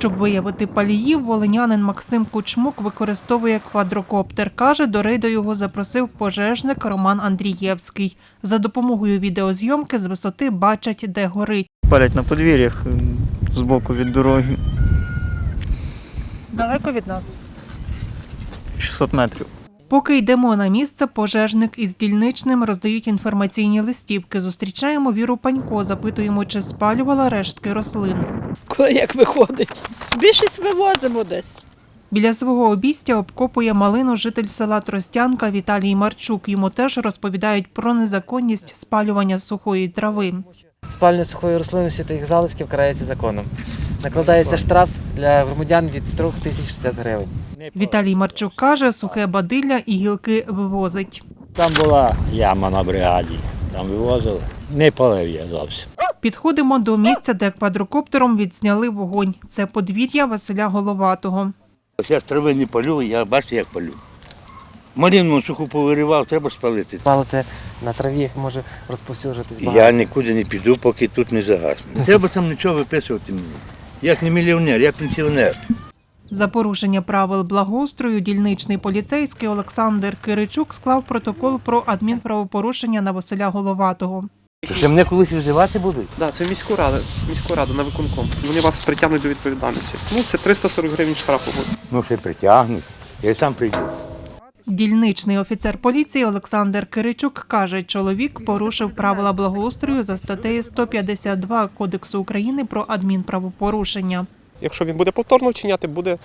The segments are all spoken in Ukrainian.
Щоб виявити паліїв, волинянин Максим Кучмук використовує квадрокоптер. Каже, до рейду його запросив пожежник Роман Андрієвський. За допомогою відеозйомки з висоти бачать, де горить. Палять на подвір'ях з боку від дороги Далеко від нас. 600 метрів. Поки йдемо на місце, пожежник із дільничним роздають інформаційні листівки. Зустрічаємо Віру Панько, запитуємо, чи спалювала рештки рослин. Коли як виходить. Більшість вивозимо десь. Біля свого обістя обкопує малину житель села Тростянка Віталій Марчук. Йому теж розповідають про незаконність спалювання сухої трави. Спалення сухої рослинності та їх залишків карається законом. Накладається штраф для громадян від 3060 гривень. Віталій Марчук каже, сухе бадилля і гілки вивозить. Там була яма на бригаді, там вивозили. Не палив я зовсім. Підходимо до місця, де квадрокоптером відзняли вогонь. Це подвір'я Василя Головатого. Я ж трави не палю, я бачите, як палю. Малину суху повиривав, треба спалити. Палити на траві може розповсюджуватись багато. Я нікуди не піду, поки тут не загасне. Не треба там нічого виписувати мені. Я ж не мільйонер, я пенсіонер. За порушення правил благоустрою дільничний поліцейський Олександр Киричук склав протокол про адмінправопорушення на Василя Головатого. Ще мене колись визивати будуть? Да, це міську раду, міську раду на виконком. Вони вас притягнуть до відповідальності. Ну, це 340 гривень штрафу буде. Ну, ще притягнуть. Я сам прийду. Дільничний офіцер поліції Олександр Киричук каже, чоловік порушив правила благоустрою за статтею 152 Кодексу України про адмінправопорушення. Якщо він буде повторно вчиняти, буде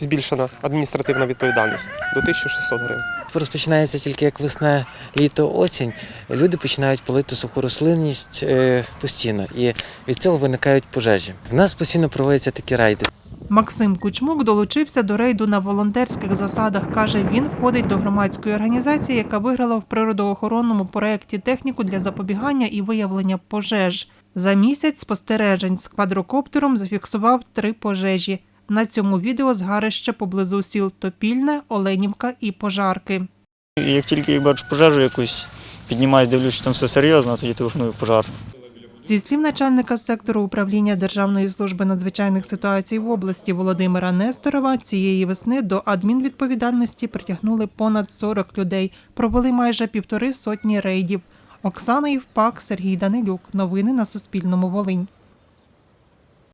збільшена адміністративна відповідальність до 1600 гривень. Розпочинається тільки як весна, літо, осінь. Люди починають палити суху рослинність е, постійно, і від цього виникають пожежі. У нас постійно проводяться такі рейди. Максим Кучмук долучився до рейду на волонтерських засадах. Каже, він входить до громадської організації, яка виграла в природоохоронному проєкті техніку для запобігання і виявлення пожеж. За місяць спостережень з квадрокоптером зафіксував три пожежі. На цьому відео згарище поблизу сіл Топільне, Оленівка і Пожарки. Як тільки я бачу пожежу якусь, піднімаюсь, дивлюсь, що там все серйозно, тоді телефоную пожар. Зі слів начальника сектору управління Державної служби надзвичайних ситуацій в області Володимира Несторова, цієї весни до адмінвідповідальності притягнули понад 40 людей. Провели майже півтори сотні рейдів. Оксана Євпак, Сергій Данилюк. Новини на Суспільному. Волинь.